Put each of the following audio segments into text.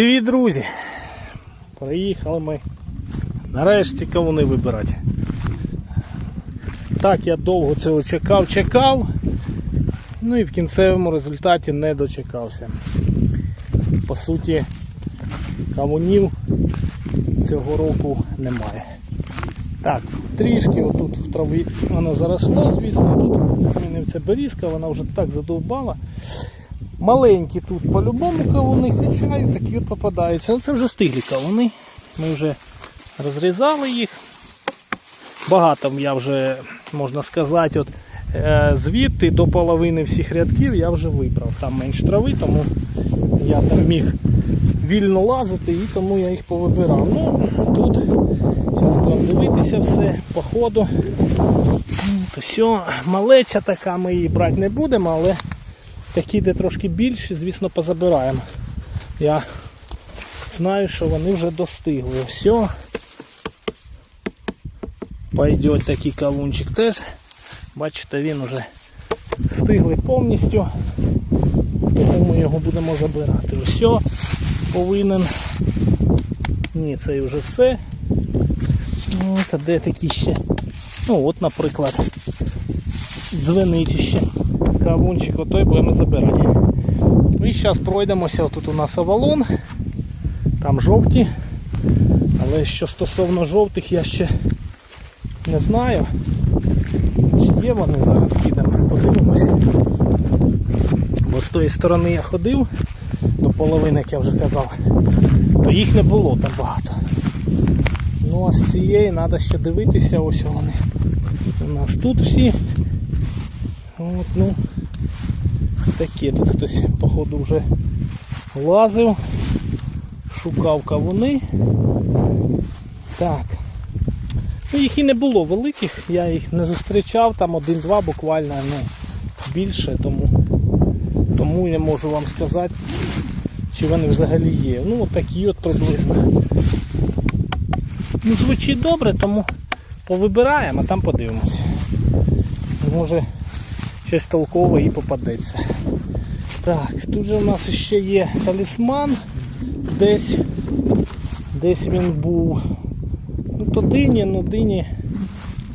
Привіт, друзі! Приїхали ми нарешті кавуни вибирати. Так, я довго цього чекав, чекав, ну і в кінцевому результаті не дочекався. По суті, кавунів цього року немає. Так, трішки отут в траві воно заросло, звісно, тут це берізка, вона вже так задовбала. Маленькі тут по-любому кавуни, хоча такі от попадаються. Ну це вже стиглі кавуни. Ми вже розрізали їх. Багато я вже, можна сказати, от, е, звідти до половини всіх рядків я вже вибрав. Там менш трави, тому я там міг вільно лазити і тому я їх повибирав. Ну, тут зараз будемо дивитися все по ходу. Все, малеча така, ми її брати не будемо, але такі, де трошки більші, звісно, позабираємо. Я знаю, що вони вже достигли. Все. Пойдет такий кавунчик теж. Бачите, він вже стиглий повністю. Тому ми його будемо забирати. Все повинен. Ні, це вже все. Ну, та де такі ще? Ну от, наприклад, дзвенить ще. Кавунчик отой будемо забирати. І зараз пройдемося. Тут у нас авалон. Там жовті. Але що стосовно жовтих я ще не знаю. Чи є вони зараз підемо, подивимося. Бо з тої сторони я ходив до половини, як я вже казав, то їх не було там багато. Ну а з цієї треба ще дивитися, ось вони. У нас тут всі. От, ну, таке тут хтось, походу, вже лазив, шукав кавуни. Так. Ну, їх і не було великих, я їх не зустрічав, там один-два буквально ну, більше, тому, тому я можу вам сказати, чи вони взагалі є. Ну, от такі от приблизно. Ну, звучить добре, тому повибираємо, а там подивимося. Може щось толкове і попадеться. Так, тут же у нас ще є талісман. Десь десь він був. Ну то дині, ну дині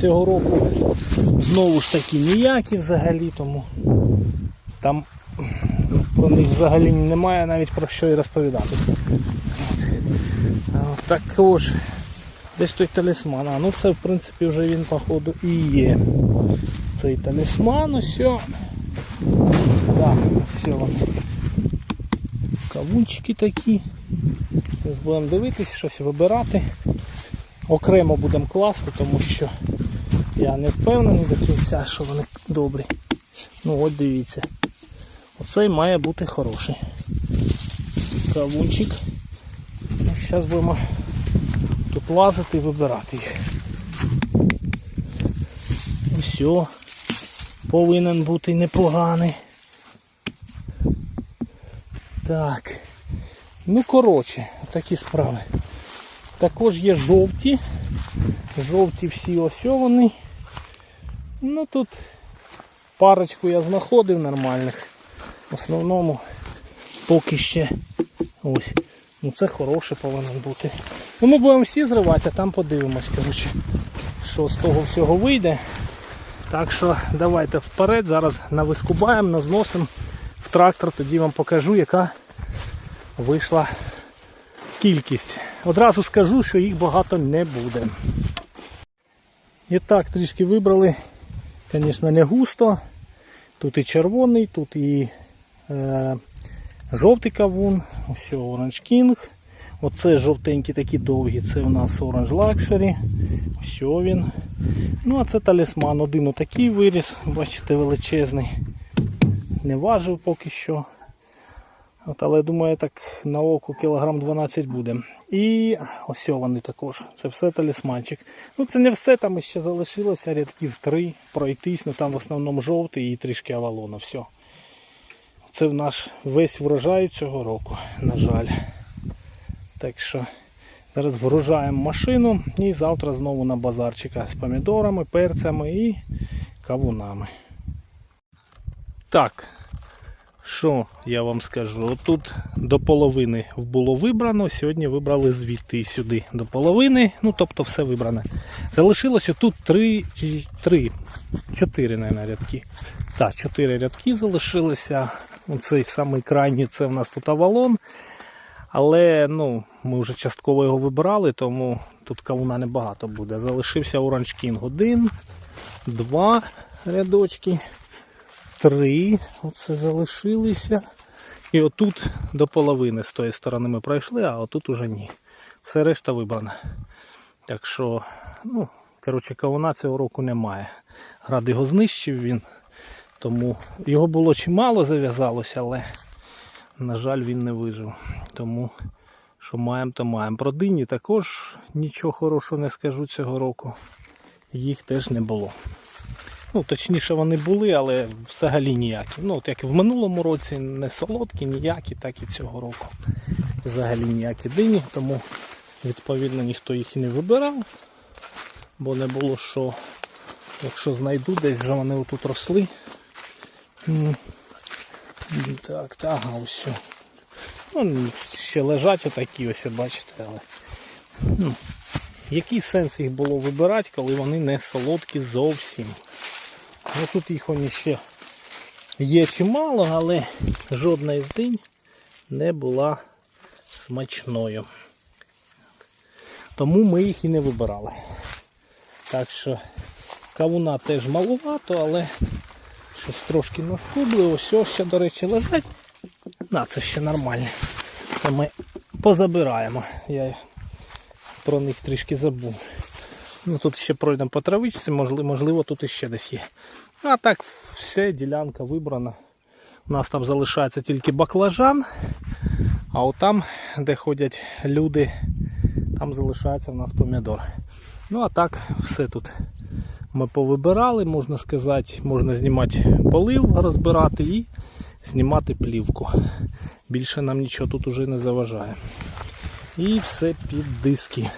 цього року знову ж таки ніякі взагалі, тому там ну, про них взагалі немає навіть про що і розповідати. Також десь той талісман. А ну це в принципі вже він походу і є. Цей талісман, ось. Так, все. Кавунчики такі. Зараз будемо дивитись, щось вибирати. Окремо будемо класти, тому що я не впевнений до кінця, що вони добрі. Ну от дивіться. Оцей має бути хороший. Кавунчик. Ну, Зараз будемо тут лазити і вибирати їх. Все. Повинен бути непоганий. Так. Ну, коротше, такі справи. Також є жовті. Жовті всі ось вони. Ну тут парочку я знаходив нормальних. В основному поки ще ось. Ну це хороше повинен бути. Ну ми будемо всі зривати, а там подивимось, коротше, що з того всього вийде. Так що давайте вперед, зараз навискубаємо, назносимо в трактор, тоді вам покажу, яка вийшла кількість. Одразу скажу, що їх багато не буде. І так, трішки вибрали, звісно, не густо. Тут і червоний, тут і е, жовтий кавун, ось Orange King. Оце жовтенькі такі довгі, це у нас Orange Luxury. Ось він. Ну а це талісман. Один отакий виріс, бачите, величезний. Не важив поки що. От, але думаю, так на око кілограм 12 буде. І ось вони також. Це все талісманчик. Ну це не все, там ще залишилося рядків 3 пройтись, ну там в основному жовтий і трішки авалона. Все. Це в наш весь врожай цього року, на жаль. Так що зараз врожаємо машину і завтра знову на базарчика з помідорами, перцями і кавунами. Так, що я вам скажу? Тут до половини було вибрано, сьогодні вибрали звідти сюди до половини, ну тобто все вибране. Залишилося тут три, чи- три, чотири, мабуть, рядки. Так, чотири рядки залишилося. Оцей самий крайній це в нас тут авалон. Але ну, ми вже частково його вибирали, тому тут кавуна небагато буде. Залишився Orange King 1, 2 рядочки, 3. Оце залишилися. І отут до половини з тої сторони ми пройшли, а отут уже ні. Все решта вибрана. Так що, ну, коротше, кавуна цього року немає. Град його знищив він. Тому його було чимало зав'язалося, але, на жаль, він не вижив. Тому що маємо, то маємо. Про дині також нічого хорошого не скажу цього року. Їх теж не було. Ну, точніше, вони були, але взагалі ніякі. Ну, от як в минулому році, не солодкі, ніякі, так і цього року. Взагалі ніякі дині, тому відповідно ніхто їх і не вибирав, бо не було що, якщо знайду, десь вже вони отут росли. Так, так, ага, ось. Ну, ще лежать отакі, ось бачите, але. Ну, який сенс їх було вибирати, коли вони не солодкі зовсім? Ну тут їх вони ще є чимало, але жодна із день не була смачною. Тому ми їх і не вибирали. Так що кавуна теж малувато, але щось трошки наскубли. Ось ще, до речі, лежать. На, це ще нормально. Це ми позабираємо. Я про них трішки забув. Ну тут ще пройдемо по травичці, можливо, можливо тут іще десь є. А так, все, ділянка вибрана. У нас там залишається тільки баклажан, а отам, де ходять люди, там залишається в нас помідор. Ну а так, все тут ми повибирали, можна сказати, можна знімати полив, розбирати і знімати плівку. Більше нам нічого тут уже не заважає. І все під диски.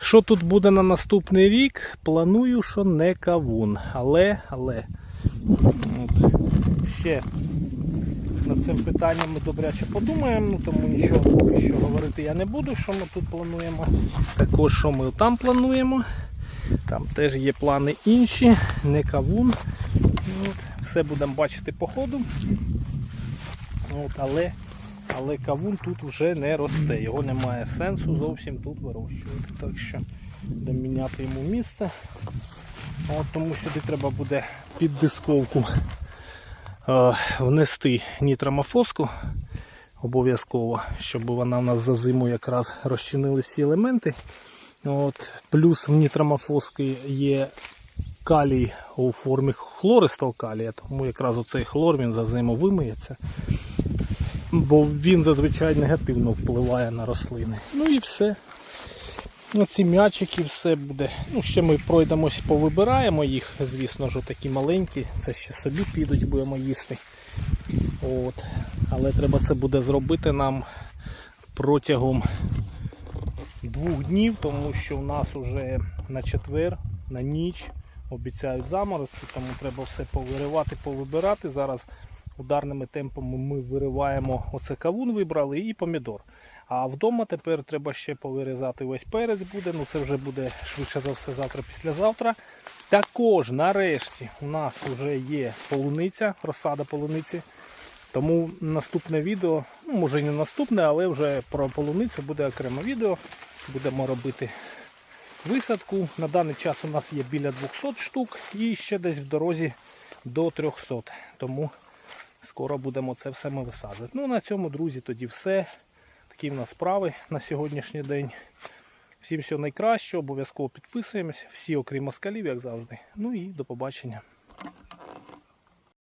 Що тут буде на наступний рік? Планую, що не кавун. Але, але от, ще над цим питанням ми добряче подумаємо, ну, тому нічого поки що говорити я не буду, що ми тут плануємо. Також що ми там плануємо. Там теж є плани інші, не кавун. От, все будемо бачити по ходу. От, але, але кавун тут вже не росте. Його немає сенсу зовсім тут вирощувати. Так що будемо міняти йому місце. От, тому сюди треба буде під дисковку е, внести нітромофоску обов'язково, щоб вона в нас за зиму якраз розчинили всі елементи. От, плюс в нітромофоски є калій у формі хлористого калія, тому якраз оцей хлор він за зиму вимиється, бо він зазвичай негативно впливає на рослини. Ну і все. Оці м'ячики, все буде. Ну, ще ми пройдемось, повибираємо їх, звісно ж, такі маленькі, це ще собі підуть, будемо їсти. От. Але треба це буде зробити нам протягом двох днів, тому що в нас вже на четвер, на ніч обіцяють заморозки, тому треба все повиривати, повибирати. Зараз ударними темпами ми вириваємо оце кавун, вибрали і помідор. А вдома тепер треба ще повирізати весь перець буде. Ну це вже буде швидше за все завтра, післязавтра. Також нарешті у нас вже є полуниця, розсада полуниці. Тому наступне відео, ну може і не наступне, але вже про полуницю буде окреме відео. Будемо робити висадку. На даний час у нас є біля 200 штук і ще десь в дорозі до 300. Тому скоро будемо це все ми висаджувати. Ну на цьому, друзі, тоді все. Такі в нас справи на сьогоднішній день. Всім всього найкращого, обов'язково підписуємось. Всі, окрім москалів, як завжди. Ну і до побачення.